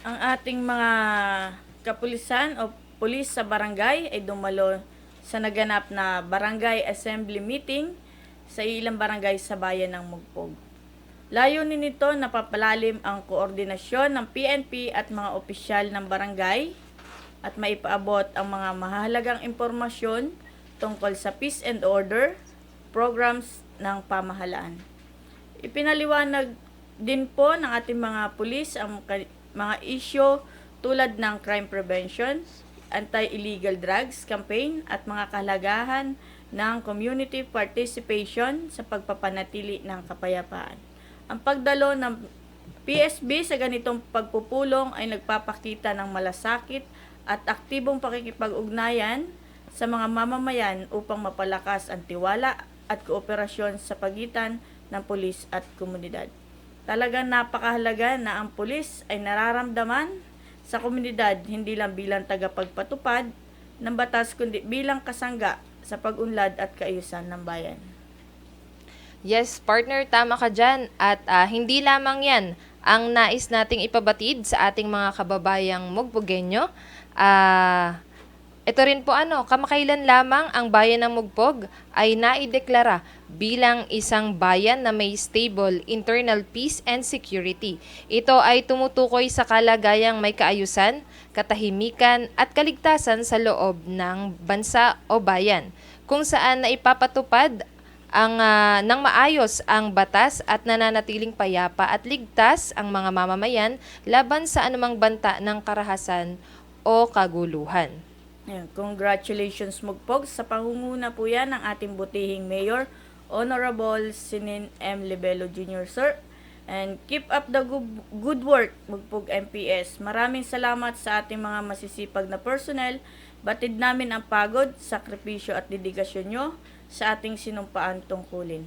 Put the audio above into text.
ang ating mga kapulisan o pulis sa barangay ay dumalo sa naganap na barangay assembly meeting sa ilang barangay sa bayan ng Mugpog. Layunin nito na papalalim ang koordinasyon ng PNP at mga opisyal ng barangay at maipaabot ang mga mahalagang impormasyon tungkol sa peace and order programs ng pamahalaan. Ipinaliwanag din po ng ating mga pulis ang mga isyo tulad ng crime prevention, anti-illegal drugs campaign at mga kahalagahan ng community participation sa pagpapanatili ng kapayapaan. Ang pagdalo ng PSB sa ganitong pagpupulong ay nagpapakita ng malasakit at aktibong pakikipag-ugnayan sa mga mamamayan upang mapalakas ang tiwala at kooperasyon sa pagitan ng pulis at komunidad. Talagang napakahalaga na ang pulis ay nararamdaman sa komunidad hindi lang bilang tagapagpatupad ng batas kundi bilang kasangga sa pag-unlad at kaayusan ng bayan. Yes, partner, tama ka dyan. At ah, hindi lamang yan ang nais nating ipabatid sa ating mga kababayang Mugpugenyo. Ah, ito rin po ano, kamakailan lamang ang bayan ng Mugpog ay naideklara bilang isang bayan na may stable internal peace and security. Ito ay tumutukoy sa kalagayang may kaayusan, katahimikan at kaligtasan sa loob ng bansa o bayan, kung saan naipapatupad ang ah, ng maayos ang batas at nananatiling payapa at ligtas ang mga mamamayan laban sa anumang banta ng karahasan o kaguluhan. Congratulations Mugpog sa pangunguna po yan ng ating butihing mayor, Honorable Sinin M. Libelo Jr. Sir. And keep up the good, good work, Mugpog MPS. Maraming salamat sa ating mga masisipag na personnel. Batid namin ang pagod, sakripisyo at dedikasyon nyo sa ating sinumpaan tungkulin.